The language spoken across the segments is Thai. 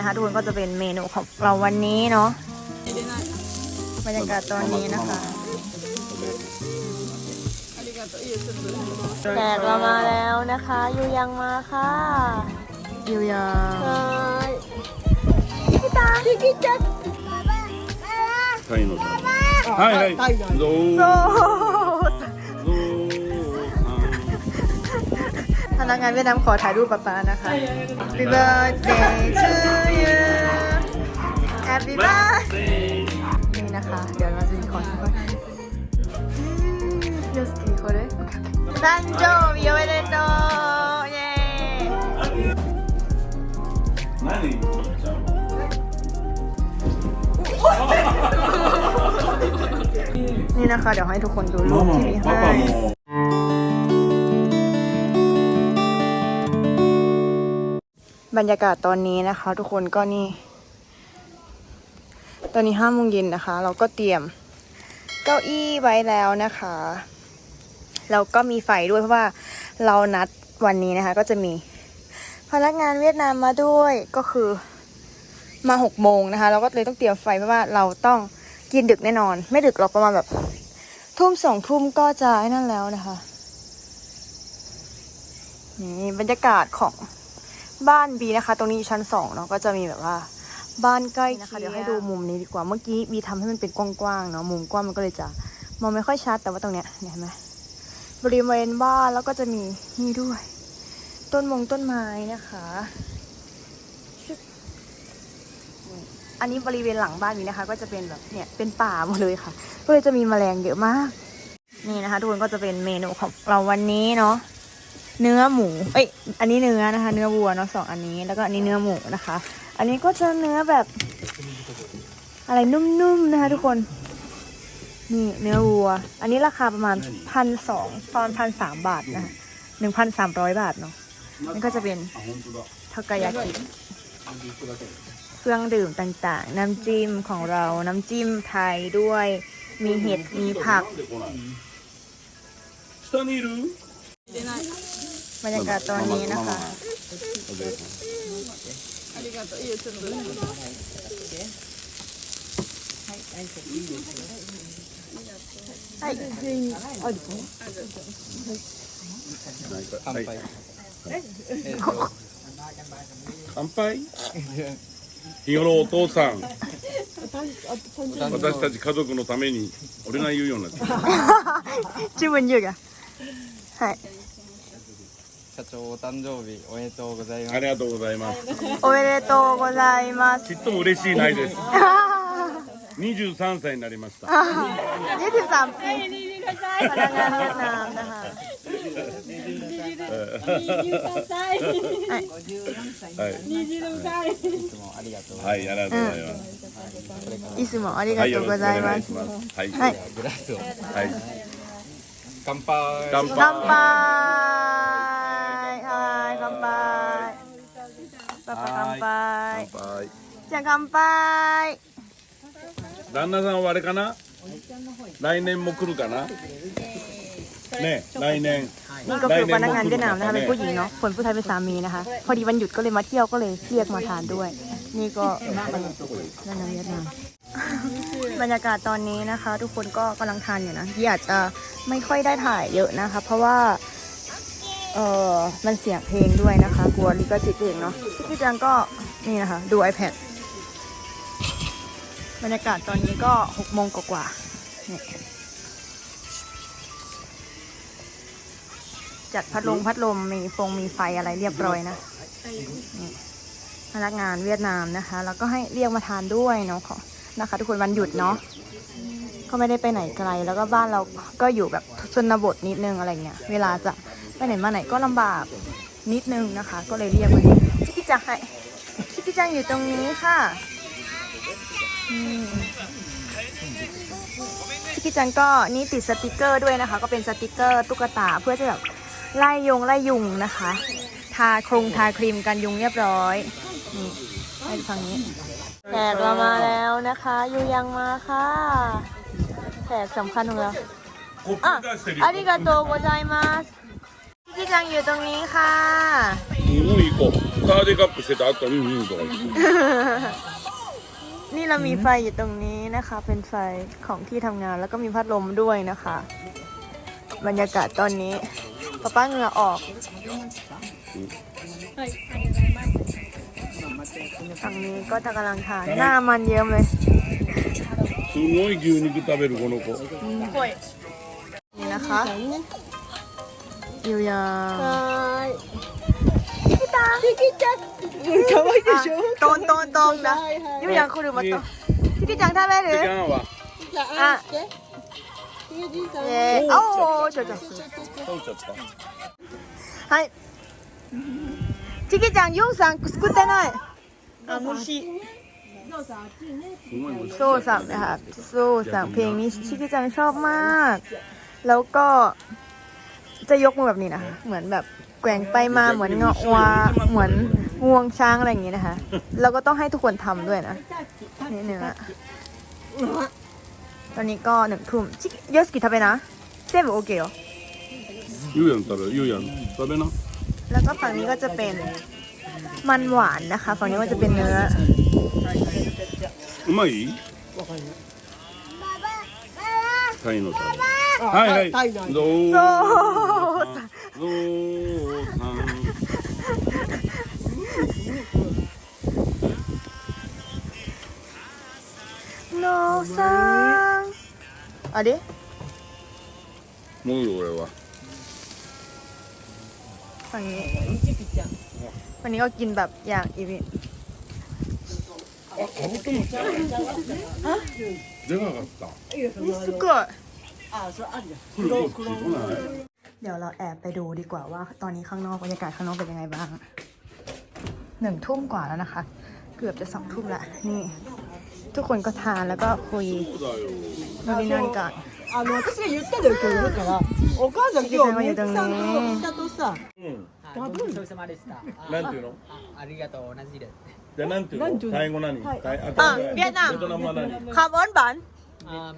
นะคะทุกคนก็จะเป็นเมนูของเราวันนี้เนาะบรรยากาศตอนนี้นะคะแขกเรามาแล้วนะคะยูยังมาค่ะยูยังพี่ตาพี่กิ๊กจัด タイのはいはいどう โซ ぞ พนักงานเวียดนามขอถ่ายรูปป๊านะคะ Happy birthday to you Happy birthday นี่นะคะ เดี๋ยวเราจะมีคนเยสกี่คนเลยตั้งโจมโยเวดโตเย้นี่นี่นะคะ เดี๋ยวให้ทุกคนดูรูปที่มีให้ บรรยากาศตอนนี้นะคะ ทุกคนก็นี่ ตอนนี้ห้าโมงเย็นนะคะ เราก็เตรียมเก้าอี้ไว้แล้วนะคะแล้วก็มีไฟด้วยเพราะว่าเรานัดวันนี้นะคะ ก็จะมีพนักงานเวียดนามมาด้วยก็คือมาหกโมงนะคะ เราก็เลยต้องเตรียมไฟเพราะว่าเราต้องกินดึกแน่นอน ไม่ดึกเราประมาณแบบ ทุ่มสองทุ่มก็จะนั่นแล้วนะคะ นี่บรรยากาศของ บ้านบีนะคะ ตรงนี้อยู่ชั้นสองเนาะก็จะมีแบบว่า บ้านใกล้นะคะเดี๋ยวให้ดูมุมนี้ดีกว่าเมื่อกี้บีทำให้มันเป็นกว้างๆเนาะมุมกว้างมันก็เลยจะมองไม่ค่อยชัดแต่ว่าตรงเนี้ยเนี่ยเห็นไหมบริเวณบ้านแล้วก็จะมีนี่ด้วย ต้นมงต้นไม้นะคะชึบนี่อันนี้บริเวณหลังบ้านบีนะคะ ก็จะเป็นแบบเนี่ยเป็นป่าหมดเลยค่ะ ก็เลยจะมีแมลงเยอะมาก นี่นะคะทุกคนก็จะเป็นเมนูของเราวันนี้เนาะ เนื้อหมู เอ้ย อันนี้เนื้อนะคะ เนื้อวัวเนาะสองอันนี้ แล้วก็อันนี้เนื้อหมูนะคะ อันนี้ก็จะเนื้อแบบ อะไรนุ่มๆนะคะ ทุกคน นี่เนื้อวัว อันนี้ราคาประมาณพันสองตอนพันสามบาทนะคะหนึ่งพันสามร้อยบาทเนาะนี่ก็จะเป็นทากายากิ เครื่องดื่มต่างๆ น้ำจิ้มของเรา น้ำจิ้มไทยด้วย มีเห็ด มีผัก 下にいる บรรยากาศตอนนี้นะคะ はい。乾杯乾杯日頃お父さん私たち家族のために俺が言うようになってる自分言うが。はい。 社長お誕生日おめでとうございます。ありがとうございます。おめでとうございます。きっと嬉しいないです。二十三歳になりました。ゆずさん、はい。いつもありがとうござはいありがとうございます、いつもありがとうごしざいます。はい。グラスをはい乾杯乾杯はい、乾杯パパ乾杯乾杯じゃあ乾杯旦那さんはあれかな来年も来るかなね来年 นี่ก็คือพนักงานเวียดนามนะคะเป็นผู้หญิงเนาะคนผู้ชายเป็นสามีนะคะ พอดีวันหยุดก็เลยมาเที่ยวก็เลยเรียกมาทานด้วย นี่ก็พนักงานเวียดนาม บรรยากาศตอนนี้นะคะ ทุกคนก็กำลังทานอยู่นะที่อาจจะไม่ค่อยได้ถ่ายเยอะนะคะ เพราะว่า เออมันเสียงเพลงด้วยนะคะ กลัวลิขสิทธิ์เองเนาะพี่จังก็นี่นะคะ ดู iPad บรรยากาศตอนนี้ก็หกโมงกว่าๆนี่จัดพัดลมพัดลมมีฟงมีไฟอะไรเรียบร้อยนะนี่พนักงานเวียดนามนะคะ แล้วก็ให้เรียกมาทานด้วยเนาะนะคะ ทุกคนวันหยุดเนาะก็ไม่ได้ไปไหนไกล แล้วก็บ้านเราก็อยู่แบบชนบทนิดนึงอะไรเงี้ยเวลาจะ ไปไหนมาไหนก็ลำบากนิดนึงนะคะ ก็เลยเรียกมาชิคกี้จังชิคกี้จังอยู่ตรงนี้ค่ะชิคกี้จังก็นี่ติดสติกเกอร์ด้วยนะคะ ก็เป็นสติกเกอร์ตุ๊กตาเพื่อจะแบบไล่ยงไล่ยุงนะคะ ทาครงทาครีมกันยุงเรียบร้อยนี่ให้ฟังนี้แดดเรามาแล้วนะคะยูยังมาค่ะแดดสำคัญของเราอะอันนี้กาโตโกใจมา ชิคกี้จังอยู่ตรงนี้ค่ะ すごい子2 サーディカップしてた後うんうんとか言って นี่เรามีไฟอยู่ตรงนี้นะคะ เป็นไฟของที่ทำงานแล้วก็มีพัดลมด้วยนะคะ บรรยากาศตอนนี้ป้าป้าเหงื่อออกฝั่งนี้ก็จะกำลังทานหน้ามันเยิ้มเลย すごい牛肉食べるこの子 นี่นะคะอ 유 야. 돈, 돈, 돈. 나. 유 야, 코를 맞 다. 티키짱 타면 은. 잠깐 만. 아. 예. 아 우, 잘 잡았 어. 잘 잡았 다. 하 이. 티키짱 용상 스쿠터나 이. 아, 무 시. โซ่สังนะครับโซ่สังเพลงนี้ชิคกี้จังชอบมาก แล้วก็ จะยกมือแบบนี้นะคะ เหมือนแบบแกว่งไปมาเหมือนเงาะวาเหมือนงวงช้างอะไรอย่างงี้นะคะ แล้วก็ต้องให้ทุกคนทำด้วยนะนี่เนื้อตอนนี้ก็หนึ่งทุ่มชิคเยสกิทาเปนะเซมโอเคเหรอ ゆうやん食べるゆうやん食べな แล้วก็ฝั่งนี้ก็จะเป็นมันหวานนะคะ ฝั่งนี้ก็จะเป็นเนื้อ うまいタイの食べはいはいタイのどう โซ่ ぞ うさん โนซังเอ่ะดิ もう俺は ฝั่งนี้วันนี้ก็กินแบบอย่างอีวิ でかかったすごいあ、それあるじゃん。来るこっち来ない เดี๋ยวเราแอบไปดูดีกว่าว่า ตอนนี้ข้างนอกบรรยากาศข้างนอกเป็นยังไงบ้างหนึ่งทุ่มกว่าแล้วนะคะ เกือบจะสองทุ่มละนี่ ทุกคนก็ทานแล้วก็คุย そうだよ นู่นนี่นั่นกัน あの、私が言ったのよ、今日いるから。お母さん今日、みゆきさんと下とさ、うん多分ごちそうさまでした。なんていうのあありがとう、同じです。じゃあなんていうなんていうののタイ語何タイああビエナムベトナムは何 คำอ้อน Ờ,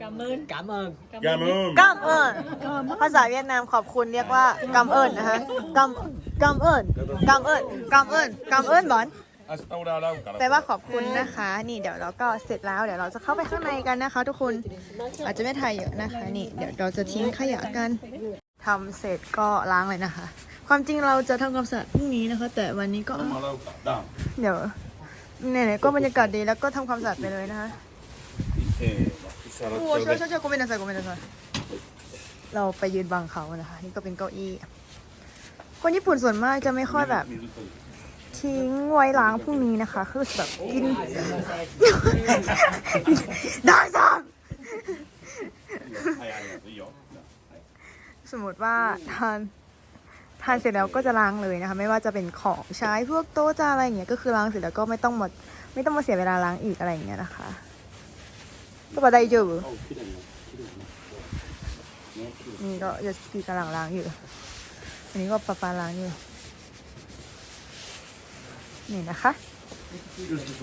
cảm ơn cảm ơn กามมกัมเอิภาษาเวียดนามขอบคุณเรียกว่ากัมเอิญนะฮะกัมกัมเอิญกัมเอิญกัมเอิญกัเอิญบอน อัสตานแปลว่าขอบคุณนะคะ นี่เดี๋ยวเราก็เสร็จแล้วเดี๋ยวเราจะเข้าไปข้างในกันนะคะ ทุกคนอาจจะไม่ถ่ายเยอะนะคะ นี่เดี๋ยวเราจะทิ้งขยะกันทำเสร็จก็ล้างเลยนะคะ ความจริงเราจะทำความสะอาดพรุ่งนี้นะคะ แต่วันนี้ก็เดี๋ยวไหนๆก็บรรยากาศดีแล้วก็ทำความสะอาดไปเลยนะคะ えー、洗 โอ้ っち ช่วย ゃう ช่วยช่วยกูเป็นอะไรกูเป็นอะไรเราไปยืนบังเขานะคะ นี่ก็เป็นเก้าอี้ คนญี่ปุ่นส่วนมากจะไม่ค่อยแบบ 水と ทิ้งไว้ล้างพรุ่งนี้นะคะ คือแบบกิน ได้จ้ะ はいありがとういいよ สมมติว่าทานทานเสร็จแล้วก็จะล้างเลยนะคะ ไม่ว่าจะเป็นของใช้พวกโต๊ะจานอะไรอย่างเงี้ยก็คือล้างเสร็จแล้วก็ไม่ต้องหมดไม่ต้องมาเสียเวลาล้างอีกอะไรอย่างเงี้ยนะคะ ก็ปะได้อยู่ あ綺麗にな綺麗になね綺麗 นี่ก็ยาสกีกำลังล้างอยู่ อันนี้ก็ปะปาล้างอยู่ นี่นะคะ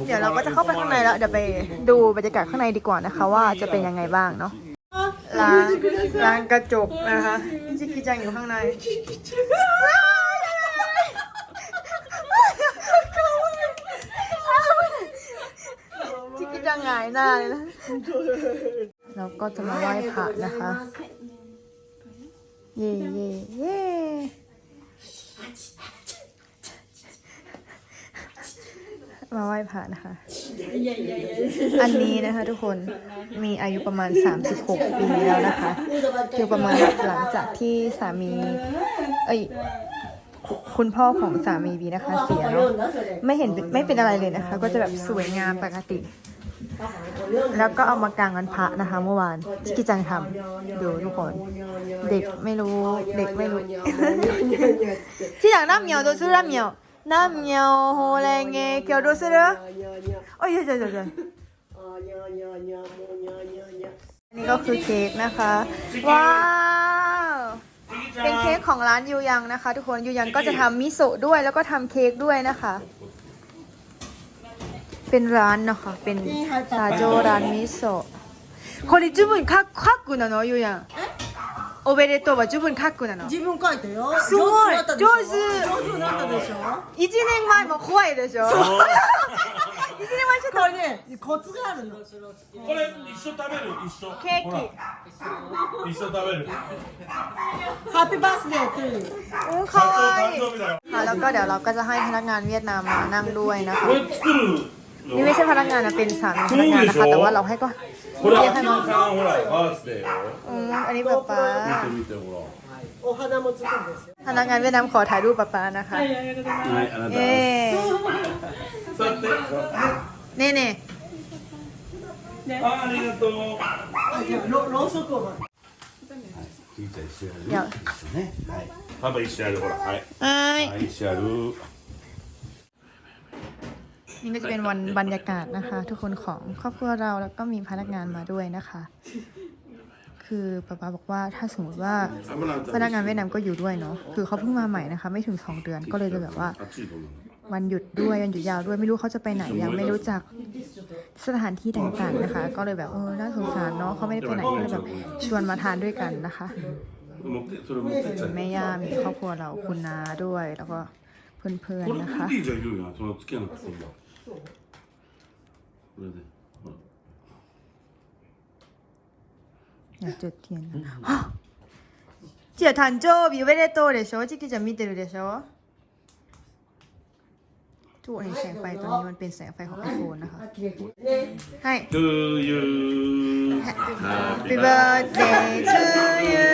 เดี๋ยวเราก็จะเข้าไปข้างในแล้วเดี๋ยวไปดูบรรยากาศข้างในดีกว่านะคะ ว่าจะเป็นยังไงบ้างเนาะล้างล้างกระจกนะคะจิกกิจังอยู่ข้างใน หงายหน้าเลยนะ เราก็จะมาไหว้พระนะคะ เย่เย่เย่มาไหว้พระนะคะ อันนี้นะคะทุกคนมีอายุประมาณ 36 ปีแล้วนะคะ คือประมาณหลังจากที่สามี เอ้ยคุณพ่อของสามีบีนะคะเสียเนาะไม่เห็นเป็นไม่เป็นอะไรเลยนะคะ ก็จะแบบสวยงามปกติ แล้วก็เอามากางวันพระนะคะเมื่อวานที่กิจังทำดูทุกคนเด็กไม่รู้เด็กไม่รู้ที่อยากน้ำเมียวโดนซื้อน้ำเมียวน้ำเมียวโฮแรงเงี้ยวโดนซื้อโอ้ยเจ๋อเจ๋อเจ๋อนี่ก็คือเค้กนะคะ ว้าวเป็นเค้กของร้านยูยังนะคะ ทุกคนยูยังก็จะทำมิโซะด้วยแล้วก็ทำเค้กด้วยนะคะ เป็นร้านนะคะ เป็นซาโจร้านมิโซะこれ自分か書くなのยูยัง おめでとうは十分書くなの自分書いたよすごい上手になったでしょ上手上手になったでしょ一年前も怖いでしょ一年前ちょっこれねコツがあるのこれ一緒食べる一緒とケーキほら一緒食べるハッピーバースデートゥーユーうんかわいい誕生日だよ ค่ะแล้วก็เดี๋ยวเราก็จะให้พนักงานเวียดนามมานั่งด้วยนะคะ これ作るの นี่ไม่ใช่พนักงานนะเป็นสามีพนักงานนะคะ แต่ว่าเราให้ก็ これ เรีย あ ก き ให้ ら มา さんほらバースデーよ อืมอันนี้ป๊าป๊า 見て見てほお花もつくんですよ พนักงานเวียดนามขอถ่ายรูปป๊าป๊านะคะ らはいあなた เย้ 座って เน่เน่ あありがとうあじゃあろろうそくをひーちゃん一緒やるいや一緒ねはいパパ一緒やるほらはい ไอ้ はい一緒やる นี่ก็จะเป็นวันบรรยากาศนะคะ ทุกคนของครอบครัวเราแล้วก็มีพนักงานมาด้วยนะคะ คือป้าป๊าบอกว่าถ้าสมมติว่าพนักงานเวียดนามก็อยู่ด้วยเนาะคือเขาเพิ่งมาใหม่นะคะ ไม่ถึงสองเดือนก็เลยจะแบบว่าวันหยุดด้วยวันหยุดยาวด้วยไม่รู้เขาจะไปไหนยังไม่รู้จักสถานที่ต่างๆนะคะ ก็เลยแบบเออน่าสงสารเนาะเขาไม่ได้ไปไหนก็เลยแบบชวนมาทานด้วยกันนะคะมแม่ย่ามีครอบครัวเราคุณนาด้วยแล้วก็เพื่อนๆนะคะ สูงดูสิอยากจุดเทียนนะเจียทันโจบิวเวเลโตเดชโชจิกิจะมีเตลเดชโชทุกเห็นแสงไฟตอนนี้มันเป็นแสงไฟของไอโฟนนะคะ ให้ To you Happy birthday to you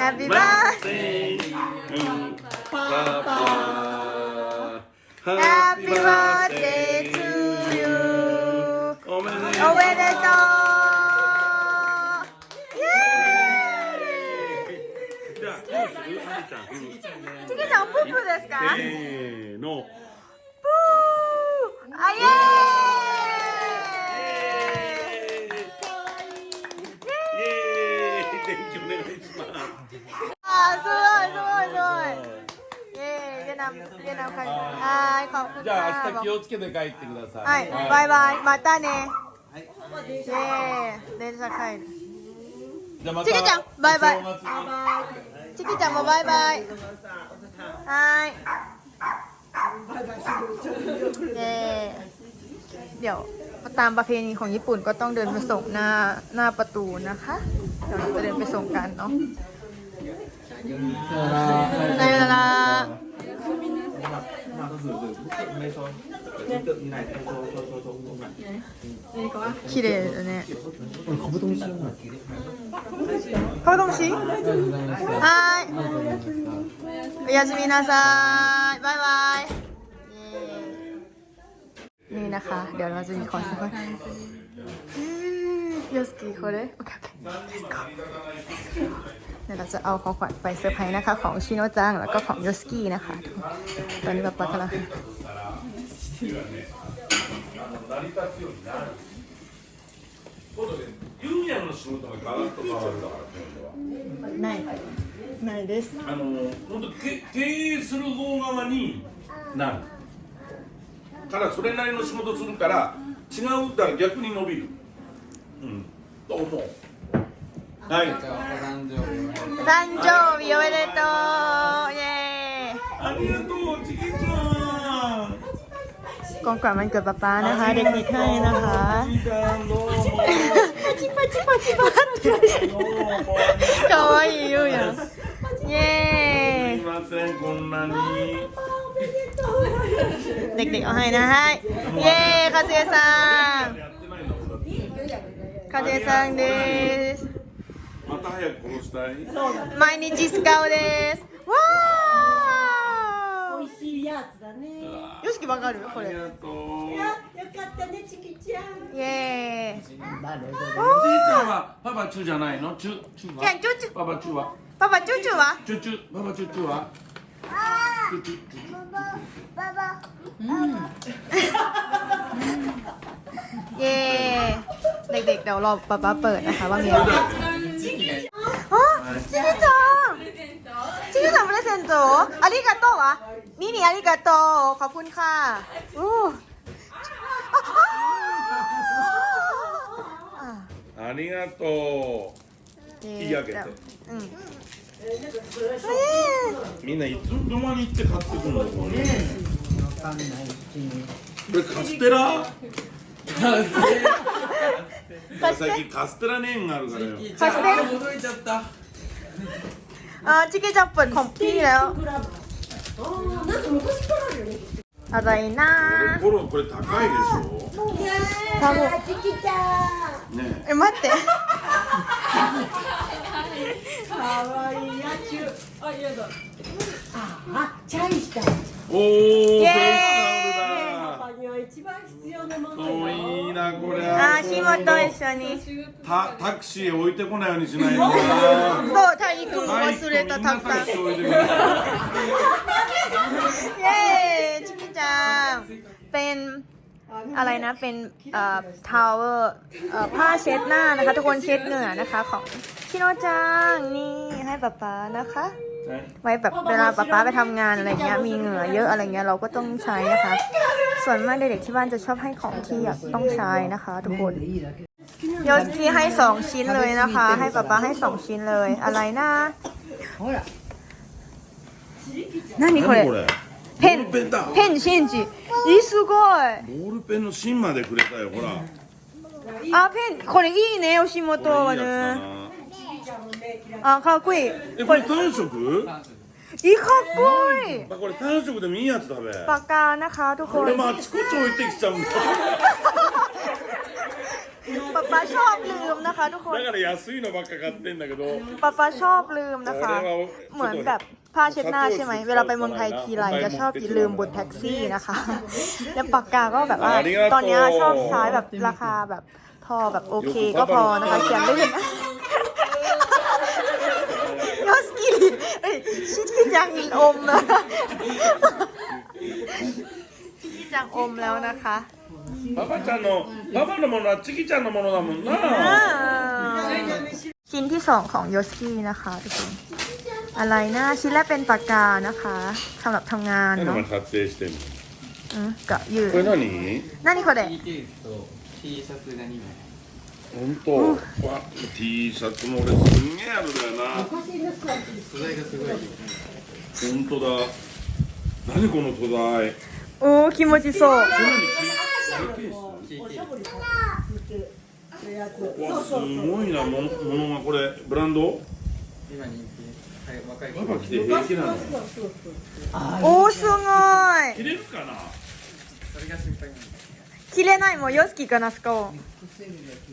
Happy birthday Papa Happy birthday to you. おめでとうおめでとう。イエじゃあどうするはるちゃんーイチキちゃんプープーですかせーのプーあイエーイ元気お願いしますなでなおかげはいこじゃあ明日気をつけて帰ってくださいはい、バイバイまたねねえ電車帰るじゃあまたちきちゃんバイバイちきちゃんもバイバイはいイエーイเดี๋ยวตามประเพณีของญี่ปุ่นก็ต้องเดินไปส่งหน้าหน้าประตูนะคะ เดี๋ยวเราจะเดินไปส่งกันเนาะさよなら。綺麗だねカブトムシカブトムシはーいおやすみなさいバイバイเย้นี่นะคะ เดี๋ยวเราจะมีของสักคนยูสกีคนเลยโอเคโอเค let's go เดี๋ยวเราจะเอาของขวัญไปเซอร์ไพรส์นะคะ ของชิโนจังแล้วก็ของยูสกี้นะคะ ตอนนี้แบบปักกำลัง 今度ねユーヤの仕事がガラッと変わるだから今度はないないですあの本当け経営する方側になるからそれなりの仕事するから違うだから逆に伸びるうんと思う はいじゃあお誕生日おめでとう誕生日おめでとうイエーイ ありがとうちきちゃん กองกวางมันเกิดป๊าป๊านะคะ เด็กๆให้นะคะ ちきちゃんどうもจิปาจิปาจิปาかわいいよやんイエすいませんこんなにーイเด็กๆเอาให้นะให้เย้คาเซซัง やってないんだもんだってคาเซซังです また早く殺したい毎日スカオですわ美味しいやつだねーよしきわかるこれありがとうよかったねチキちゃんイエーイちいちゃんはパパチュじゃないのチュチュはじゃあチュチュパパチュはパパチュチュはチュチュパパチュチュはチュチュチュチュ เย้เด็กๆเดี๋ยวรอป๊าป๊าเปิดนะคะว่ามีอะไร อ๋อจิกิจังจิกิจังプレゼントありがとうวะนี่นี่ありがとうขอบคุณค่ะอู้อ่ะอ่ะ ありがと 引き上げてうんみんないつどまに行って買ってくんのこれわかんないうちに。これカステラ最近カステラネーンがあるからよ คาสเต้ 届いちゃった。 อ่าจิกกี้จังเปิดของพี่แล้ว なんか昔からあるよね อะไรนะ これコロこれ高いでしょ多分チキちゃんねえ待ってかわいいやちゅあやだあチャイしたおー れあーシモと一緒にタタクシーへ置いてこないようにしないとなそう体育はい忘れたたくさんみんなタクシー置いてくれ เย้จิกกี้จังเป็นอะไรนะเป็นเอ่อทาวเวอร์เอ่อผ้าเช็ดหน้านะคะ ทุกคนเช็ดเหงื่อนะคะของชิโนจังนี่ให้ป๊าป๊านะคะ ไว้แบบเวลาป๊าป๊าไปทำงานอะไรเงี้ยมีเหงื่อเยอะอะไรเงี้ยเราก็ต้องใช้นะคะ ส่วนมากเด็กๆที่บ้านจะชอบให้ของที่อยากต้องใช้นะคะ ทุกคนโยสกี้ให้สองชิ้นเลยนะคะ ให้ป๊าป๊าให้สองชิ้นเลย อะไรนะ何これ何これペンボールペンだペンシンジいいすごいボールペンの芯までくれたよほらあペンこれいいね吉本こはれいいやつだねなあかっこいいえこれ単色 いいかっこいいあこれ単色でもいいやつだべปากกานะคะทุกคน これもあちこち置いてきちゃうんだป๊าป๊าชอบลืมนะคะ ทุกคน だから安いのばっか買ってんだけど ป๊าป๊าชอบลืมนะคะ これは เหมือนแบบผ้าเช็ดหน้าใช่ไหม เวลาไปเมืองไทยทีไรจะชอบลืมบนแท็กซี่นะคะ แล้วปากกาก็แบบว่า ตอนเนี้ยชอบใช้แบบราคาแบบพอแบบโอเคก็พอนะคะเขียนลื่นย ชิคกี้จังอินอมนะชิคกี้จังอมแล้วนะคะ パパちゃんのパパのものはチキちゃんのものだもんな ชิ้นที่สองของโยสกี้นะคะทุกคนอะไรนะชิ้นแรกเป็นปากกานะคะสำหรับทำงาน 何お เนาะ 前撮影してんの อืมกะยืด これ何 นั่นนี่คนเด็ T ケースと T シャツが2枚。 本当。わ T シャツも俺すんげえあるんだよな。素材がすごい。本当だ。何この素材。โอ้気持ちそう。わすごいな。ものものがこれ。ブランド？今人気。はい、若い子。パパ着て平気なの。おーすごい。着れるかな？それが心配な。切れないもうヨスキかナスカを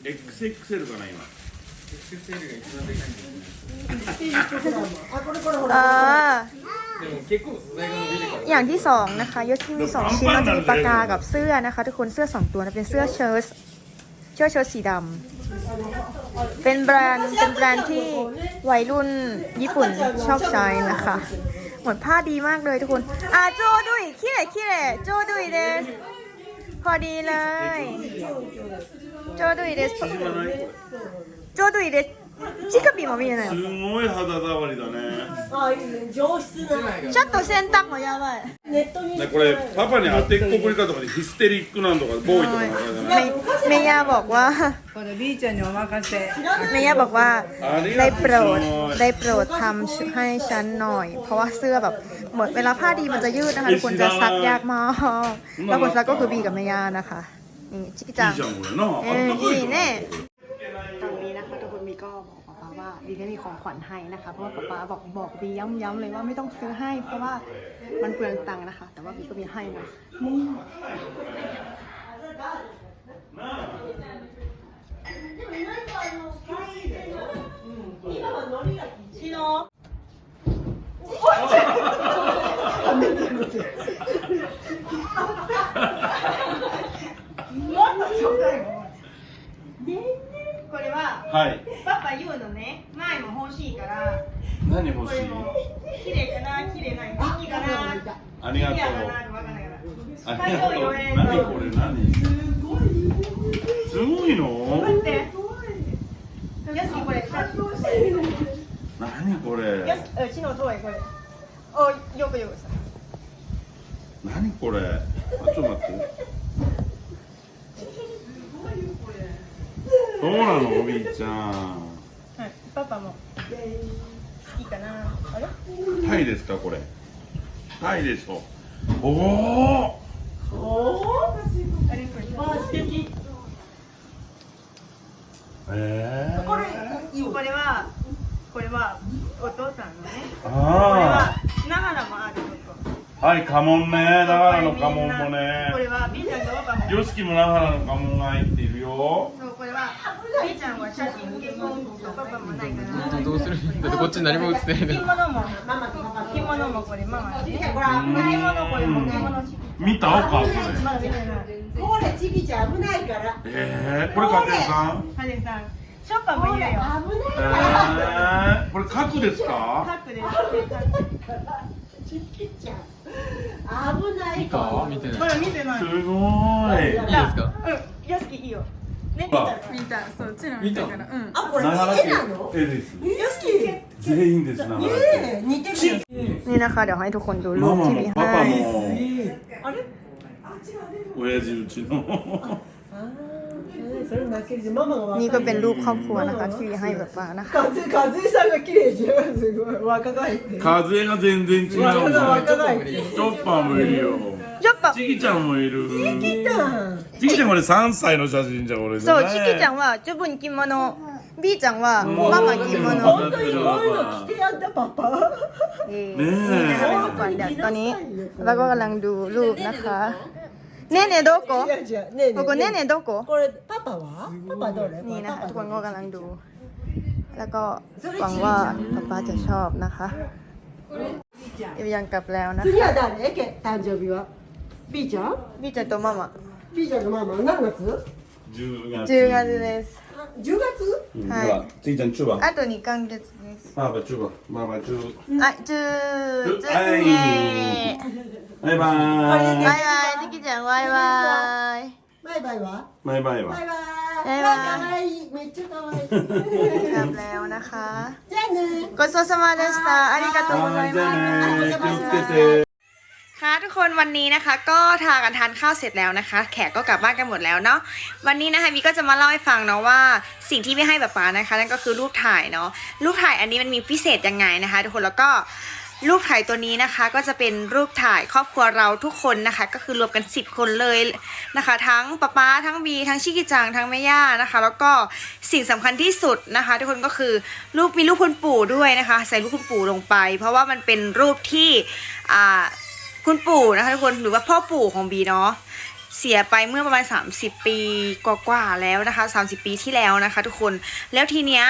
XXL かな今 XL が一番でかいんですよね。อ่า でも結構素材が伸びるから。 อย่างที่สองนะคะยศที่มีสองชิ้นมันจะมีปากกากับเสื้อนะคะ ทุกคนเสื้อสองตัวนะเป็นเสื้อเชิ้ตเสื้อเชิ้ตสีดำเป็นแบรนด์เป็นแบรนด์ที่วัยรุ่นญี่ปุ่นชอบใช้นะคะหมดผ้าดีมากเลยทุกคนอ่ะโจดุยคิเละคิเละโจดุยเดส พอดีเลยโจดุยเดส 縮まないこちょうどいいです。乳首も見えないれすごい肌触りだねあいいね上質なちょっと洗濯もやばい。ネットにねこれパパに当てっこぶりかとかでヒステリックなんとかボーイとかのあれだね เมเมย่าบอกว่า これ B ちゃんにお任せ。 เมย่าบอกว่า あり ได้ が โปร と ด う ได้โปรดทำให้ฉันหน่อย เพราะว่าเสื้อแบบ เหมือนเวลาผ้าดีมันจะยืดนะคะควรจะซักยากมากแล้วคนซักก็คือบีกับเม่ยานะคะ นี่จิจังเอ้ยนี่แน่ตรงนี้นะคะทุกคนมีก็บอกป๊าว่าบีก็มีของขวัญให้นะคะ เพราะว่าป๊าบอกบอกบีย้ำๆเลยว่าไม่ต้องซื้อให้ เพราะว่ามันเปลืองตังค์นะคะ แต่ว่าบีก็มีให้นะ しうちの遠いこれおよくよくさ何これあちょっと待ってどうなのおびー。ちゃんはいパパもいいかなあれタイですかこれタイでしょおおおおあれこれあ素敵えこれこれはこれはお父さんのね。これはあ長原もあるとこあはい家紋ね。長原の家紋もこねれは B ちゃんとパパも。よしきも長原の家紋が入っているよ。そうこれは B ちゃんは写真とパパもないからどうする？だってこっち何も映ってない着物も着物もこれママね着物これも着物見た？おかこれ。まだ見てないこれちぎちゃん危ないから。えー、これかけさん？ハデさんチョコもいるよ。危ない。え、これですか？核です。ちちゃん。危ない。いいか？見てない。見てない。すごい。い。いですか？うん。しきいいよ。ね、見た、そう、チラ見たから。うん。あ、これ、絵なの絵です。き全員です、ね似てる。ね、中で、はい、どこにママパパ。あれあ、違う。親父うちの。 นี่ก็เป็นรูปครอบครัวนะคะ ที่มีให้แบบว่านะคะ 和和江さんが綺麗じゃんすごい若返ってる風が全然違うもん若返ってるチョッパーもいるよちょっとちぎちゃんもいる来たちぎちゃんこれ3歳の写真じゃん俺ねそう、チキちゃんは自分着物、B ちゃんはママ着物。本当にこういうの着てやったパパ นี่ ね นี่นะคะ え ทุกคนเดี๋ยวตอนนี้เราก็กำลังดูรูปนะคะ เน่เน่โดโก 違う違うねえねโกโกเน่เน่โดโก これパパはパパどれ นี่นะคะ パ ทุก パ คนก็กำลังดู แล้วก็หวังว่าป๊าป๊าจะชอบนะคะเอวยังกลับแล้วนะ 次は誰け誕生日は B ちゃん B ちゃんとママ B ちゃんのママ何月10月10月です 10月うんはいほらちぎちゃんチューバあと2ヶ月ですパパチューバママチューあ、10月はいイエーイバイバーイバイバイ、チキちゃんバイバイバイバイはバイバイはバイバイバイバイわかわいいめっちゃかわいい กลับแล้วนะคะ じゃあねごちそうさまでした。ありがとうございじゃあます。ね気をつけてค่ะ ทุกคนวันนี้นะคะก็ทากันทานข้าวเสร็จแล้วนะคะ แขกก็กลับบ้านกันหมดแล้วเนาะวันนี้นะคะวีก็จะมาเล่าให้ฟังเนาะว่าสิ่งที่ไม่ให้แบบป๊านะคะ นั่นก็คือรูปถ่ายเนาะรูปถ่ายอันนี้มันมีพิเศษยังไงนะคะ ทุกคนแล้วก็รูปถ่ายตัวนี้นะคะก็จะเป็นรูปถ่ายครอบครัวเราทุกคนนะคะ ก็คือรวมกัน 10 คนเลยนะคะ ทั้งป๊าป๊าทั้งบีทั้งชิกิจังทั้งแม่ย่านะคะ แล้วก็สิ่งสำคัญที่สุดนะคะ ทุกคนก็คือรูปมีรูปคุณปู่ด้วยนะคะ ใส่รูปคุณปู่ลงไป เพราะว่ามันเป็นรูปที่อ่า คุณปู่นะคะทุกคนหรือว่าพ่อปู่ของบีเนาะ เสียไปเมื่อประมาณ 30 ปีกว่าๆแล้วนะคะ 30 ปีที่แล้วนะคะ ทุกคนแล้วทีเนี้ย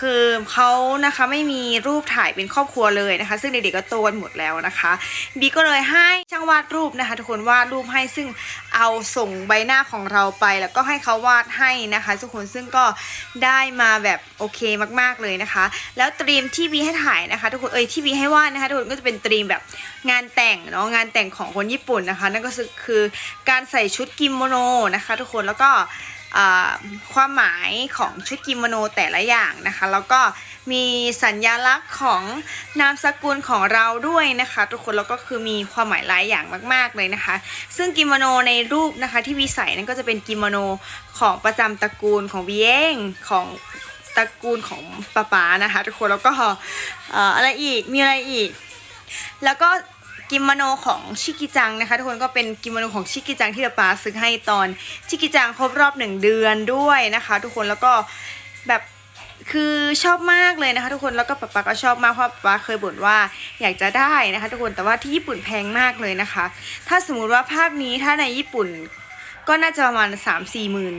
คือเขานะคะไม่มีรูปถ่ายเป็นครอบครัวเลยนะคะ ซึ่งเด็กๆก็โตกันหมดแล้วนะคะบีก็เลยให้ช่างวาดรูปนะคะ ทุกคนวาดรูปให้ซึ่งเอาส่งใบหน้าของเราไป แล้วก็ให้เขาวาดให้นะคะ ทุกคนซึ่งก็ได้มาแบบโอเคมากๆเลยนะคะ แล้วตรีมที่บีให้ถ่ายนะคะ ทุกคนเอ้ยที่บีให้วาดนะคะทุกคนก็จะเป็นตรีมแบบงานแต่งเนาะงานแต่งของคนญี่ปุ่นนะคะ นั่นก็คือการใส่ชุดกิโมโนนะคะทุกคนแล้วก็ความหมายของชุดกิโมโนแต่ละอย่างนะคะ แล้วก็มีสัญลักษณ์ของนามสกุลของเราด้วยนะคะ ทุกคนแล้วก็คือมีความหมายหลายอย่างมาก ๆเลยนะคะ ซึ่งกิโมโนในรูปนะคะที่วีใส่นั่นก็จะเป็นกิโมโนของประจำตระกูลของวีเองของตระกูลของป้าป๋านะคะ ทุกคนแล้วก็ออะไรอีกมีอะไรอีก แล้วก็ กิโมโนของชิกิจังนะคะทุกคนก็เป็นกิโมโนของชิกิจังที่เราปาซื้อให้ตอนชิกิจังครบรอบหนึ่งเดือนด้วยนะคะ ทุกคนแล้วก็แบบคือชอบมากเลยนะคะ ทุกคนแล้วก็ป๊าป๊าก็ชอบมากเพราะป๊าป๊าเคยบ่นว่าอยากจะได้นะคะ ทุกคนแต่ว่าที่ญี่ปุ่นแพงมากเลยนะคะ ถ้าสมมุติว่าภาพนี้ถ้าในญี่ปุ่นก็น่าจะประมาณ3 4มสี่หมื่น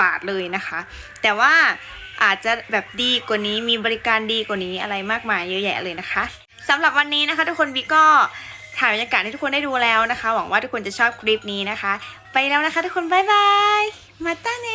บาทเลยนะคะ แต่ว่าอาจจะแบบดีกว่านี้มีบริการดีกว่านี้อะไรมากมายเยอะแยะเลยนะคะสำหรับวันนี้นะคะ ทุกคนบีก็ ถ่ายบรรยากาศให้ทุกคนได้ดูแล้วนะคะ หวังว่าทุกคนจะชอบคลิปนี้นะคะ ไปแล้วนะคะทุกคนบ๊ายบาย มาต้าเน